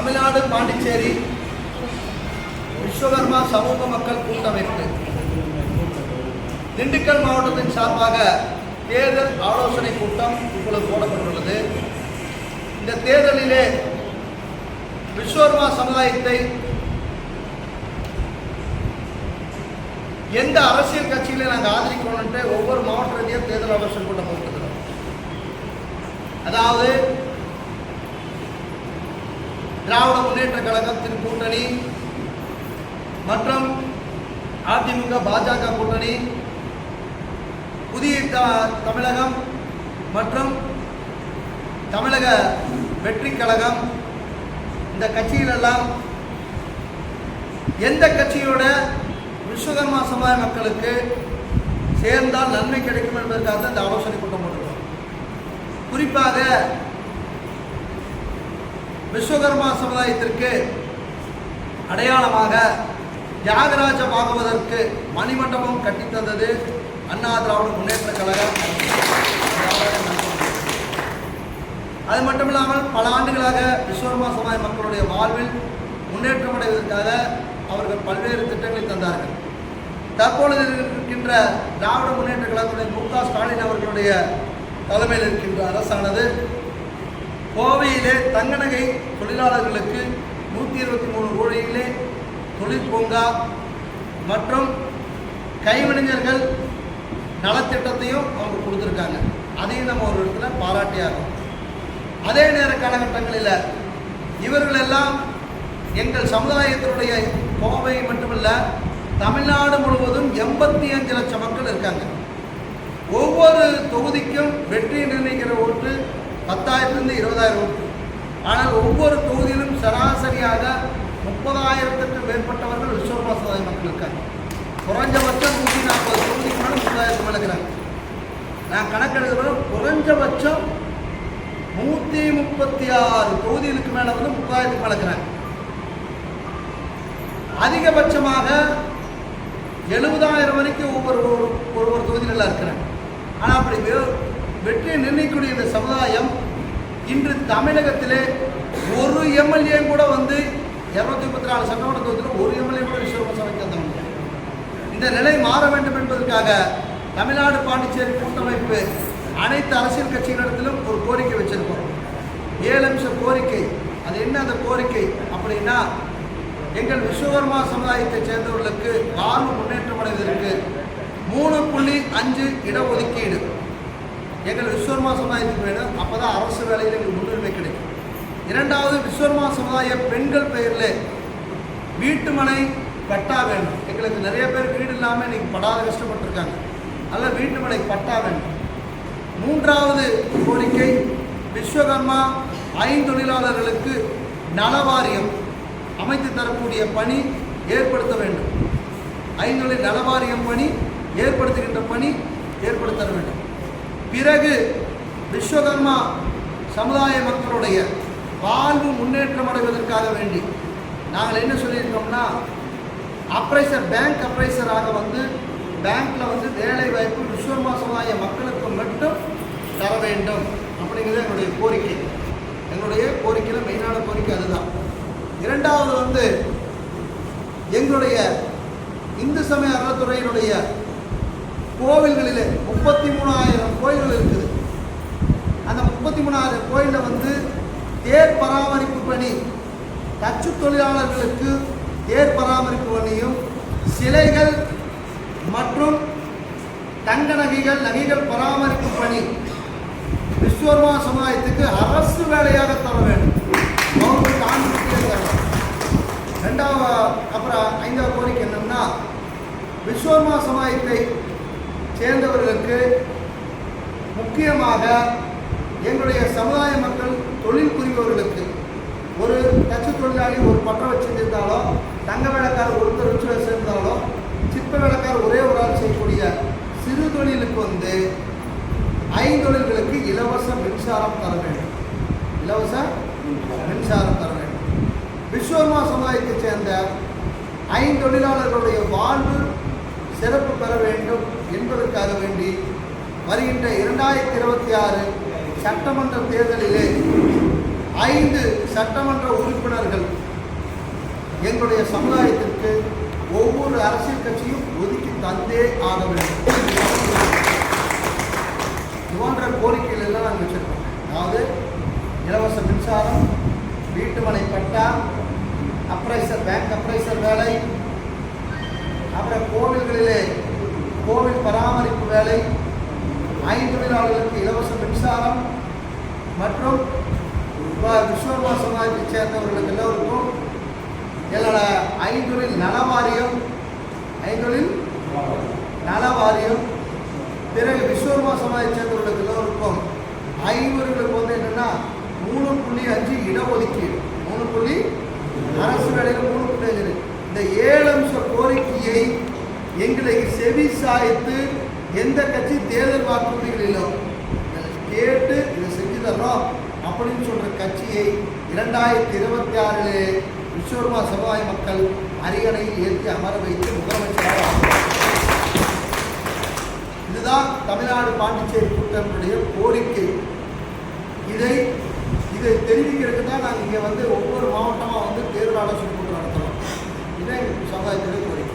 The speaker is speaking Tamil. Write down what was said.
தமிழ்நாடு பாண்டிச்சேரி விஸ்வகர்மா சமூக மக்கள் கூட்டமைப்பு. திண்டுக்கல் மாவட்டத்தின் சார்பாக தேர்தல் ஆலோசனை கூட்டம் இப்பொழுது போடப்பட்டுள்ளது. இந்த தேர்தலிலே விஸ்வகர்மா சமுதாயத்தை எந்த அரசியல் கட்சிகளை நாங்கள் ஆதரிக்கணும்ட்டு ஒவ்வொரு மாவட்டத்திலையும் தேர்தல் ஆலோசனை கூட்டம் போட்டுக்கிறோம் அதாவது திராவிட முன்னேற்ற கழகத்தின் கூட்டணி மற்றும் அதிமுக பாஜக கூட்டணி புதிய த- தமிழகம் மற்றும் தமிழக வெற்றி கழகம். இந்த கட்சிகளெல்லாம் எந்த கட்சியோட விஸ்வகர்மா சமுதாய மக்களுக்கு சேர்ந்தால் நன்மை கிடைக்கும் என்பதற்காக இந்த ஆலோசனை கூட்டம் போட்டிருக்கோம். குறிப்பாக விஸ்வகர்மா சமுதாயத்திற்கு அடையாளமாக தியாகராஜ பாகவதற்கு மணிமண்டபம் கட்டித்தந்தது அண்ணா திராவிட முன்னேற்ற கழகம். அது மட்டுமில்லாமல் பல ஆண்டுகளாக விஸ்வகர்மா சமுதாய மக்களுடைய வாழ்வில் முன்னேற்றம் அடைவதற்காக அவர்கள் பல்வேறு திட்டங்களை தந்தார்கள். தற்பொழுது இருக்கின்ற திராவிட முன்னேற்ற கழகத்துடைய மு க ஸ்டாலின் அவர்களுடைய தலைமையில் இருக்கின்ற அரசானது கோவையிலே தங்கநகை தொழிலாளர்களுக்கு நூற்றி இருபத்தி மூணு கோடியிலே தொழிற்பூங்கா மற்றும் கைவினைஞர்கள் நலத்திட்டத்தையும் அவங்க கொடுத்துருக்காங்க. அதையும் நம்ம ஒரு இடத்துல பாராட்டியாகும் அதே நேர காலகட்டங்களில் இவர்கள் எல்லாம் எங்கள் சமுதாயத்தினுடைய கோவை மட்டுமல்ல தமிழ்நாடு முழுவதும் எண்பத்தி அஞ்சு லட்சம் மக்கள் இருக்காங்க. ஒவ்வொரு தொகுதிக்கும் வெற்றி நிர்ணயிக்கிற ஓட்டு பத்தாயிரத்துலேருந்து இருபதாயிரம் ஓட்டு. ஆனால் ஒவ்வொரு தொகுதியிலும் சராசரியாக முப்பதாயிரத்துக்கு மேற்பட்டவர்கள் விஸ்வகர்மா சமுதாய மக்கள் இருக்காங்க. குறைஞ்சபட்சம் நூற்றி நாற்பது தொகுதிக்கு மேலே முப்பதாயிரத்து மேலே நான் கணக்கெடுக்கிறோம் குறைஞ்சபட்சம் நூற்றி முப்பத்தி ஆறு தொகுதிகளுக்கு மேலே வந்து முப்பதாயிரத்துக்கு மேலே அதிகபட்சமாக எழுபதாயிரம் வரைக்கும் ஒவ்வொரு ஒரு ஒரு தொகுதிகளில் இருக்கிறாங்க. ஆனால் அப்படி வெற்றியை நிர்ணயிக்கக்கூடிய இந்த சமுதாயம் இன்று தமிழகத்திலே ஒரு எம்எல்ஏ கூட வந்து இரநூத்தி முப்பத்தி நாலு சட்டமன்ற தொகுதியில் ஒரு எம்எல்ஏ கூட விஸ்வகர்மா சபைக்கு வந்தவங்க இந்த நிலை மாற வேண்டும் என்பதற்காக தமிழ்நாடு பாண்டிச்சேரி கூட்டமைப்பு அனைத்து அரசியல் கட்சிகளிடத்திலும் ஒரு கோரிக்கை வச்சிருக்கோம். ஏழு அம்ச கோரிக்கை. அது என்ன அந்த கோரிக்கை? அப்படின்னா எங்கள் விஸ்வகர்மா சமுதாயத்தைச் சேர்ந்தவர்களுக்கு வாழ்வு முன்னேற்றம் அடைவதற்கு மூணு புள்ளி அஞ்சு இடஒதுக்கீடு. எங்கள் விஸ்வர்மா சமுதாயத்துக்கு வேணும். அப்போ தான் அரசு வேலையில் எங்களுக்கு முன்னுரிமை கிடைக்கும். இரண்டாவது விஸ்வர்மா சமுதாய பெண்கள் பெயரில் வீட்டு மனை பட்டா வேணும். எங்களுக்கு நிறைய பேர் வீடு இல்லாமல் இன்றைக்கி படாத கஷ்டப்பட்டிருக்காங்க. அல்ல வீட்டு மனை பட்டா வேண்டும் மூன்றாவது கோரிக்கை விஸ்வகர்மா ஐந்தொழிலாளர்களுக்கு நலவாரியம் அமைத்து தரக்கூடிய பணி ஏற்படுத்த வேண்டும். ஐந்தொழில் நலவாரியம் பணி ஏற்படுத்துகின்ற பணி ஏற்படுத்த வேண்டும். பிறகு விஸ்வகர்மா சமுதாய மக்களுடைய வாழ்வு முன்னேற்றம் அடைவதற்காக வேண்டி நாங்கள் என்ன சொல்லியிருக்கோம்னா அப்ரைசர் பேங்க் அப்ரைசராக வந்து பேங்க்கில் வந்து வேலை வாய்ப்பு விஸ்வகர்மா சமுதாய மக்களுக்கு மட்டும் தர வேண்டும் அப்படிங்கிறது எங்களுடைய கோரிக்கை. எங்களுடைய கோரிக்கையில் மெயினான கோரிக்கை அதுதான். இரண்டாவது வந்து எங்களுடைய இந்து சமய அறத்துறையினுடைய கோவில்களிலே முப்பத்தி மூணாயிரம் கோயில்கள் இருக்குது. அந்த முப்பத்தி மூணாயிரம் கோயிலில் வந்து தேர் பராமரிப்பு பணி. தச்சு தொழிலாளர்களுக்கு தேர் பராமரிப்பு பணியும் சிலைகள் மற்றும் தங்க நகைகள் நகைகள் பராமரிப்பு பணி. விஸ்வர்மா சமுதாயத்துக்கு அரசு வேலையாக தர வேண்டும். கவர்மெண்ட் ஆண்டு ரெண்டாவது அப்புறம் ஐந்தாவது கோரிக்கை என்னன்னா விஸ்வர்மா சமுதாயத்தை சேர்ந்தவர்களுக்கு முக்கியமாக எங்களுடைய சமுதாய மக்கள் தொழில் புரிபவர்களுக்கு ஒரு தச்சு தொழிலாளி ஒரு பற்றம் வச்சுருந்தாலும் தங்க வேலைக்காரர் ஒருத்தர் வச்சு வச்சுருந்தாலும் சிற்ப வேலைக்காரர் ஒரே ஒரு ஆள் செய்யக்கூடிய சிறு தொழிலுக்கு வந்து ஐந்தொழில்களுக்கு இலவச மின்சாரம் தர வேண்டும். இலவச மின்சாரம் தர வேண்டும். விஸ்வர்மா சமுதாயத்தைச் சேர்ந்த ஐந்தொழிலாளர்களுடைய வாழ்வு சிறப்பு பெற வேண்டும். என்பதற்காக வேண்டி வருகின்ற இரண்டாயிரத்தி இருபத்தி ஆறு சட்டமன்ற தேர்தலிலே ஐந்து சட்டமன்ற உறுப்பினர்கள் எங்களுடைய சமுதாயத்திற்கு ஒவ்வொரு அரசியல் கட்சியும் ஒதுக்கி தந்தே ஆக வேண்டும். போன்ற கோரிக்கைகள் எல்லாம் நாங்கள் வச்சிருக்கோம். அதாவது இலவச மின்சாரம் வீட்டுமனை பட்டா அப்ரைசர் பேங்க் அப்ரைசர் வேலை அப்புறம் கோவில்களிலே கோவில் பராமரிப்பு வேலை ஐந்தொழிலாளர்களுக்கு இலவச மின்சாரம் மற்றும் விஸ்வர்மா சமாஜத்தைச் சேர்ந்தவர்களுக்கு எல்லோருக்கும் எங்களோட ஐந்தொழில் நல வாரியம் ஐந்தொழில் நல வாரியம் பிறகு விஸ்வர்மா சமாஜத்தைச் சேர்ந்தவர்களுக்கு எல்லோருக்கும் ஐவர்களுக்கு வந்து என்னென்னா மூணு புள்ளி அஞ்சு இடஒதுக்கீடு. மூணு புள்ளி அரசு வேலையில் மூணு புள்ளி அஞ்சு இந்த ஏழு அம்ச கோரிக்கையை எங்களுக்கு செவி சாய்த்து எந்த கட்சி தேர்தல் வாக்குறுதிகளிலோ கேட்டு இதை செஞ்சு தர்றோம். அப்படின்னு சொல்ற கட்சியை இரண்டாயிரத்தி இருபத்தி ஆறிலே விஸ்வர்மா சமுதாய மக்கள் அரியணையில் ஏற்றி அமர வைத்து முதலமைச்சராக இதுதான் தமிழ்நாடு பாண்டிச்சேரி கூட்டத்தினுடைய கோரிக்கை. இதை இதை தெரிவிக்கிறதுக்கு தான் நாங்கள் இங்கே வந்து ஒவ்வொரு மாவட்டமாக வந்து தேர்தல் ஆலோசனை கூட்டம் நடத்துகிறோம் இதை எங்கள் சமுதாயத்திலே கோரிக்கை.